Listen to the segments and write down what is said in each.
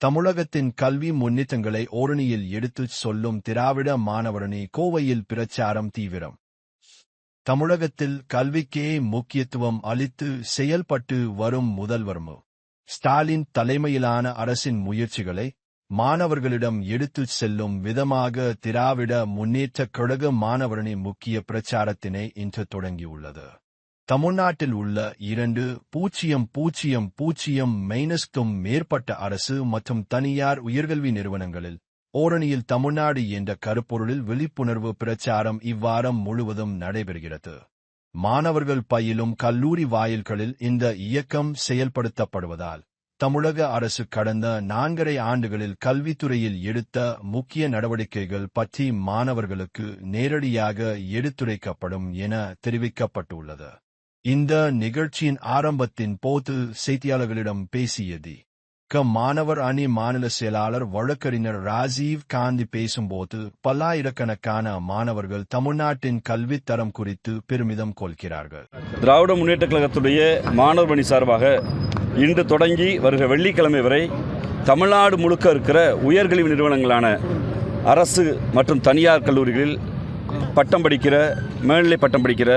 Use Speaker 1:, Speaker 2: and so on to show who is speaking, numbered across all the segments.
Speaker 1: தமிழகத்தின் கல்வி முன்னேற்றங்களை ஓரணியில் எடுத்துச் சொல்லும் திராவிட மாணவரணி கோவையில் பிரச்சாரம் தீவிரம். தமிழகத்தில் கல்விக்கே முக்கியத்துவம் அளித்து செயல்பட்டு வரும் முதல்வர் மு ஸ்டாலின் தலைமையிலான அரசின் முயற்சிகளை மாணவர்களிடம் எடுத்துச் செல்லும் விதமாக திராவிட முன்னேற்றக் கழக மாணவரணி முக்கிய பிரச்சாரத்தினை இன்று தொடங்கியுள்ளது. தமிழ்நாட்டில் உள்ள இரண்டு பூஜ்ஜியம் பூஜ்ஜியம் பூஜ்ஜியம் மைனஸ்க்கும் மேற்பட்ட அரசு மற்றும் தனியார் உயர்கல்வி நிறுவனங்களில் ஓரணியில் தமிழ்நாடு என்ற கருப்பொருளில் விழிப்புணர்வு பிரச்சாரம் இவ்வாரம் முழுவதும் நடைபெறுகிறது. மாணவர்கள் பயிலும் கல்லூரி வாயில்களில் இந்த இயக்கம் செயல்படுத்தப்படுவதால் தமிழக அரசு கடந்த நான்கரை ஆண்டுகளில் கல்வித்துறையில் எடுத்த முக்கிய நடவடிக்கைகள் பற்றி மாணவர்களுக்கு நேரடியாக எடுத்துரைக்கப்படும் என தெரிவிக்கப்பட்டுள்ளது. இந்த நிகழ்ச்சியின் ஆரம்பத்தின் போது செய்தியாளர்களிடம் பேசியது. க மாணவர் அணி மாநில செயலாளர் வழக்கறிஞர் ராஜீவ் காந்தி பேசும்போது பல்லாயிரக்கணக்கான மாணவர்கள் தமிழ்நாட்டின் கல்வித்தரம் குறித்து பெருமிதம் கொள்கிறார்கள்.
Speaker 2: திராவிட முன்னேற்ற கழகத்துடைய மாணவர் பணி சார்பாக இன்று தொடங்கி வருகிற வெள்ளிக்கிழமை வரை தமிழ்நாடு முழுக்க இருக்கிற உயர்கல்வி நிறுவனங்களான அரசு மற்றும் தனியார் கல்லூரிகளில் பட்டம் படிக்கிற மேல்நிலை பட்டம் படிக்கிற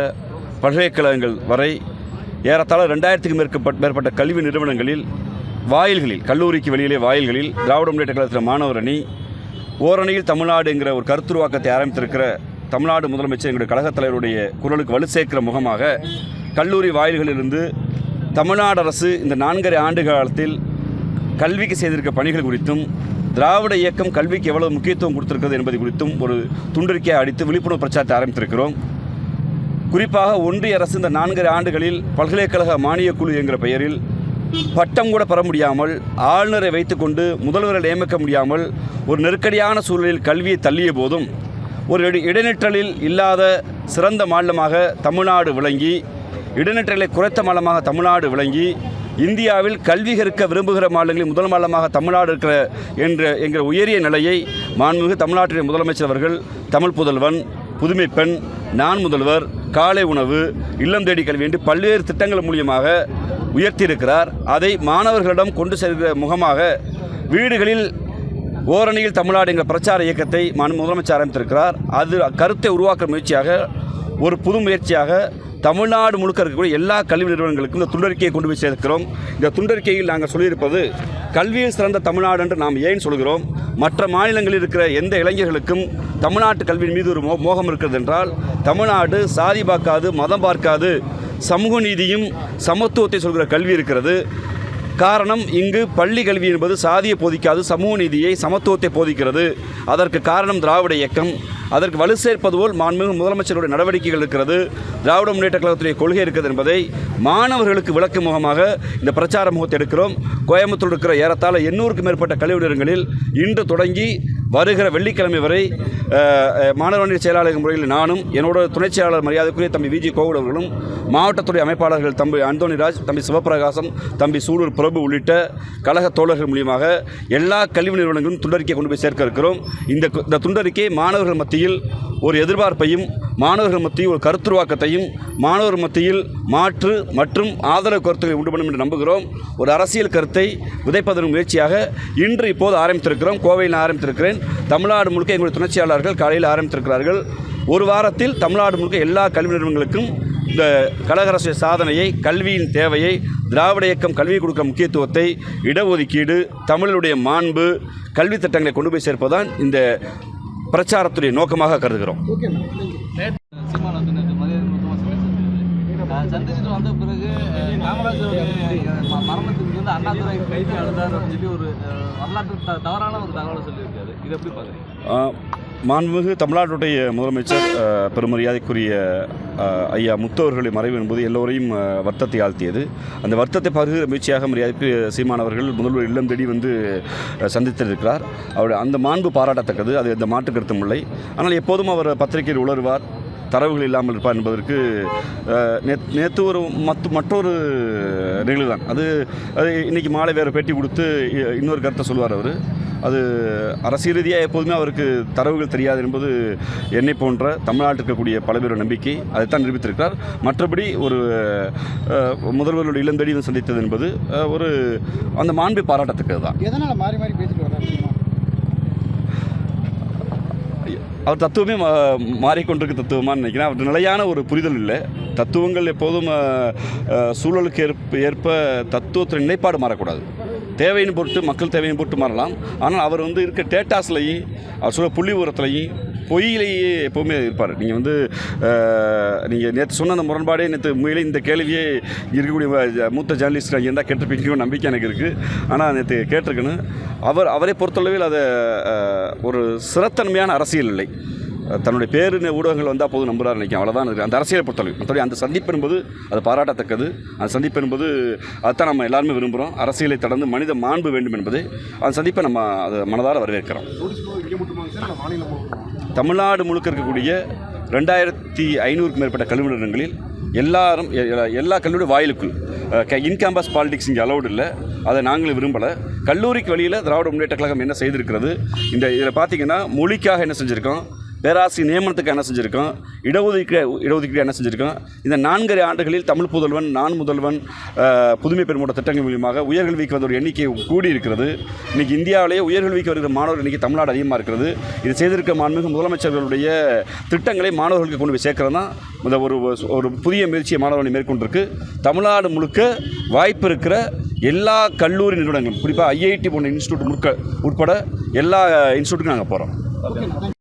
Speaker 2: பல்கலைக்கழகங்கள் வரை ஏறத்தாழ ரெண்டாயிரத்துக்கு மேற்பட்ட மேற்பட்ட கல்வி நிறுவனங்களில் வாயில்களில் கல்லூரிக்கு வெளியிலே வாயில்களில் திராவிட முன்னேற்ற கழகத்தின் மாணவர் அணி ஓரணியில் தமிழ்நாடுங்கிற ஒரு கருத்துருவாக்கத்தை ஆரம்பித்திருக்கிற தமிழ்நாடு முதலமைச்சர் எங்களுடைய கழகத் தலைவருடைய குரலுக்கு வலு சேர்க்கிற முகமாக கல்லூரி வாயில்களிலிருந்து தமிழ்நாடு அரசு இந்த நான்கரை ஆண்டு காலத்தில் கல்விக்கு செய்திருக்க பணிகள் குறித்தும் திராவிட இயக்கம் கல்விக்கு எவ்வளவு முக்கியத்துவம் கொடுத்திருக்கிறது என்பது குறித்தும் ஒரு துண்டறிக்கையை அடித்து விழிப்புணர்வு பிரச்சாரத்தை ஆரம்பித்திருக்கிறோம். குறிப்பாக ஒன்றிய அரசு இந்த நான்கரை ஆண்டுகளில் பல்கலைக்கழக மானியக் குழு என்கிற பெயரில் பட்டம் கூட பெற முடியாமல் ஆளுநரை வைத்துக்கொண்டு முதல்வரை நியமிக்க முடியாமல் ஒரு நெருக்கடியான சூழலில் கல்வியை தள்ளிய போதும் ஒரு இடைநிற்றலில் இல்லாத சிறந்த மாநிலமாக தமிழ்நாடு விளங்கி இடைநிற்றலை குறைத்த மாநிலமாக தமிழ்நாடு விளங்கி இந்தியாவில் கல்வி கற்க விரும்புகிற மாநிலங்களில் முதல் மாநிலமாக தமிழ்நாடு இருக்கிற என்ற என்கிற உயரிய நிலையை மாண்புமிகு தமிழ்நாட்டின் முதலமைச்சர் அவர்கள் தமிழ் புதல்வன் புதுமை பெண் நான் முதல்வர் காலை உணவு இல்லம் தேடி கல்வி என்று பல்வேறு திட்டங்கள் மூலியமாக உயர்த்தியிருக்கிறார். அதை மாணவர்களிடம் கொண்டு செல்கிற முகமாக வீடுகளில் ஓரணியில் தமிழ்நாடு என்ற பிரச்சார இயக்கத்தை மாண்பு முதலமைச்சர் ஆரம்பித்திருக்கிறார். அது கருத்தை உருவாக்குற முயற்சியாக ஒரு புது முயற்சியாக தமிழ்நாடு முழுக்க இருக்கக்கூடிய எல்லா கல்வி நிறுவனங்களுக்கும் இந்த துண்டறிக்கையை கொண்டு போய் சேர்க்கிறோம். இந்த துண்டறிக்கையில் நாங்கள் சொல்லியிருப்பது கல்வியில் சிறந்த தமிழ்நாடு என்று நாம் ஏன் சொல்கிறோம்? மற்ற மாநிலங்களில் இருக்கிற எந்த இளைஞர்களுக்கும் தமிழ்நாட்டு கல்வியின் மீது ஒரு மோ மோகம் இருக்கிறது என்றால் தமிழ்நாடு சாதி பார்க்காது மதம் பார்க்காது சமூக நீதியும் சமத்துவத்தை சொல்கிற கல்வி இருக்கிறது. காரணம் இங்கு பள்ளி கல்வி என்பது சாதியை போதிக்காது சமூக நீதியை சமத்துவத்தை போதிக்கிறது. அதற்கு காரணம் திராவிட இயக்கம். அதற்கு வலு சேர்ப்பது போல் மாண்புமிகு முதலமைச்சருடைய நடவடிக்கைகள் இருக்கிறது. திராவிட முன்னேற்ற கழகத்துடைய கொள்கை இருக்கிறது என்பதை மாணவர்களுக்கு விளக்கு முகமாக இந்த பிரச்சார முகத்தை எடுக்கிறோம். கோயம்புத்தூர் இருக்கிற ஏறத்தாழ எண்ணூறுக்கும் மேற்பட்ட கல்வி நிறுவனங்களில் இன்று தொடங்கி வருகிற வெள்ளிக்கிழமை வரை அஹ், செயலாளர் முறையில் நானும் என்னோட துணை செயலாளர் மரியாதைக்குரிய தம்பி விஜி கோகுல் அவர்களும் மாவட்டத்துறை அமைப்பாளர்கள் தம்பி அந்தோணிராஜ் தம்பி சிவபிரகாசம் தம்பி சூலூர் பிரபு உள்ளிட்ட கழக தோழர்கள் மூலியமாக எல்லா கல்வி நிறுவனங்களும் துண்டறிக்கை கொண்டு போய் சேர்க்க இருக்கிறோம். இந்த இந்த துண்டறிக்கை மாணவர்கள் மத்தியில் ஒரு எதிர்பார்ப்பையும் மாணவர்கள் மத்தியில் ஒரு கருத்துருவாக்கத்தையும் மாணவர் மத்தியில் மாற்று மற்றும் ஆதரவு கருத்துக்களை உண்டு பண்ணும் என்று நம்புகிறோம். ஒரு அரசியல் கருத்தை விதைப்பதன் முயற்சியாக இன்று இப்போது ஆரம்பித்திருக்கிறோம். கோவையில் ஆரம்பித்திருக்கிறேன். தமிழ்நாடு முழுக்க எங்களுடைய துணைச்சியாளர்கள் காலையில் ஆரம்பித்திருக்கிறார்கள். ஒரு வாரத்தில் தமிழ்நாடு முழுக்க எல்லா கல்வி நிறுவனங்களுக்கும் இந்த கழகரசு சாதனையை கல்வியின் தேவையை திராவிட இயக்கம் கல்வி கொடுக்க முக்கியத்துவத்தை இடஒதுக்கீடு தமிழருடைய மாண்பு கல்வி திட்டங்களை கொண்டு போய் சேர்ப்பதுதான் இந்த பிரச்சாரத்துடைய நோக்கமாக கருதுகிறோம்.
Speaker 3: சந்திச்சுட்டு வந்த பிறகு காமராஜருடைய மரணத்துக்கு வந்து அண்ணாதுரை கைது அழுதார் அப்படின்னு சொல்லி ஒரு வரலாற்று த- தவறான ஒரு தகவலை சொல்லியிருக்காரு. இது எப்படி பார்க்குறீங்க?
Speaker 2: மாண்புமிகு தமிழ்நாட்டுடைய முதலமைச்சர் பெருமரியாதைக்குரிய ஐயா முத்தவர்களின் மறைவு என்பது எல்லோரையும் வருத்தத்தை ஆழ்த்தியது. அந்த வருத்தத்தை பகிர்கிற முயற்சியாக மரியாதைக்கு சீமானவர்கள் முதல்வர் இல்லம் தேடி வந்து சந்தித்திருக்கிறார். அவர் அந்த மாண்பு பாராட்டத்தக்கது. அது எந்த மாற்று கருத்தும் இல்லை. ஆனால் எப்போதும் அவர் பத்திரிகையில் உணர்வார் தரவுகள் இல்லாமல் இருப்பார் என்பதற்கு நேற்று ஒரு மத்து மற்றொரு நிகழ்வு தான் அது அது இன்னைக்கு மாலை வேறு பேட்டி கொடுத்து இ- இன்னொரு கருத்தை சொல்லுவார் அவர். அது அரசியல் ரீதியாக எப்போதுமே அவருக்கு தரவுகள் தெரியாது என்பது என்னை போன்ற தமிழ்நாட்டில் இருக்கக்கூடிய பல பேரோட நம்பிக்கை. அதைத்தான் நிரூபித்திருக்கிறார். மற்றபடி ஒரு அஹ், முதல்வர்களுடைய இளந்தடி வந்து சந்தித்தது என்பது ஒரு அந்த மாண்பை பாராட்டத்தக்கது தான்
Speaker 4: எதனால மாறி மாறி பேசிட்டு வர்றாரு?
Speaker 2: அவர் தத்துவமே மா- மாறிக்கொண்டிருக்க தத்துவமான்னு நினைக்கிறேன். அவர் நிலையான ஒரு புரிதல் இல்லை. தத்துவங்கள் எப்போதும் சூழலுக்கு ஏற்ப ஏற்ப தத்துவத்தின் நிலைப்பாடு மாறக்கூடாது. தேவையின் பொருட்டு மக்கள் தேவையின் பொருட்டு மாறலாம். ஆனால் அவர் வந்து இருக்க டேட்டாஸ்லையும் அவர் சொல்ல புள்ளி உரத்துலையும் பொய்யிலேயே எப்போவுமே இருப்பார். நீங்கள் வந்து நீங்கள் நேற்று சொன்ன அந்த முரண்பாடே நேற்று உண்மையிலே இந்த கேள்வியே இருக்கக்கூடிய மூத்த ஜேர்னலிஸ்ட் அங்கே இருந்தால் கேட்டிருப்பீங்க நம்பிக்கை எனக்கு இருக்குது ஆனால் நேற்று கேட்டிருக்கேன்னு அவர் அவரை பொறுத்தளவில் அதை ஒரு சிறத்தன்மையான அரசியல் இல்லை தன்னுடைய பேர் ஊடகங்கள் வந்தால் போதும் நம்புறாரு நினைக்கிறேன். அவ்வளோதான் இருக்கு. அந்த அரசியலை பொறுத்தளவு. மற்றபடி அந்த சந்திப்பு என்பது அது பாராட்டத்தக்கது. அந்த சந்திப்பு என்பது அதுதான் நம்ம எல்லாருமே விரும்புகிறோம் அரசியலை தொடர்ந்து மனித மாண்பு வேண்டும் என்பது அந்த சந்திப்பை நம்ம அதை மனதார வரவேற்கிறோம். தமிழ்நாடு முழுக்க இருக்கக்கூடிய ரெண்டாயிரத்தி ஐநூறுக்கும் மேற்பட்ட கல்வி நிறுவனங்களில் எல்லாரும் எ- எல்லா கல்லூரி வாயிலுக்குள் இன் கேம்பஸ் பாலிடிக்ஸ் இங்கே அலௌடு இல்லை. அதை நாங்களும் விரும்பலை. கல்லூரிக்கு வழியில் திராவிட முன்னேற்ற கழகம் என்ன செய்திருக்கிறது? இந்த இதில் பார்த்தீங்கன்னா மொழிக்காக என்ன செஞ்சுருக்கோம்? பேராசிரியர் நியமனத்துக்கு என்ன செஞ்சுருக்கோம் இடஒதுக்கீடு இடஒதுக்கீடு என்ன செஞ்சுருக்கோம் இந்த நான்கரை ஆண்டுகளில் தமிழ் புதல்வன் நான் முதல்வன் புதுமை பெருமோட திட்டங்கள் மூலியமாக உயர்கல்விக்கு வந்த ஒரு எண்ணிக்கை கூடி இருக்கிறது இன்றைக்கி இந்தியாவிலேயே உயர்கல்விக்கு வருகிற மாணவர் எண்ணிக்கை தமிழ்நாடு அதிகமாக இருக்கிறது. இது செய்திருக்க மாண்புமிகு முதலமைச்சர்களுடைய திட்டங்களை மாணவர்களுக்கு கொண்டு போய் சேர்க்கிறது தான் இந்த ஒரு ஒரு புதிய முயற்சியை மாணவர்கள் மேற்கொண்டிருக்கு. தமிழ்நாடு முழுக்க வாய்ப்பு இருக்கிற எல்லா கல்லூரி நிறுவனங்களும் குறிப்பாக ஐஐடி போன்ற இன்ஸ்டியூட் முழுக்க உட்பட எல்லா இன்ஸ்டியூட்டுக்கும் நாங்கள் போகிறோம்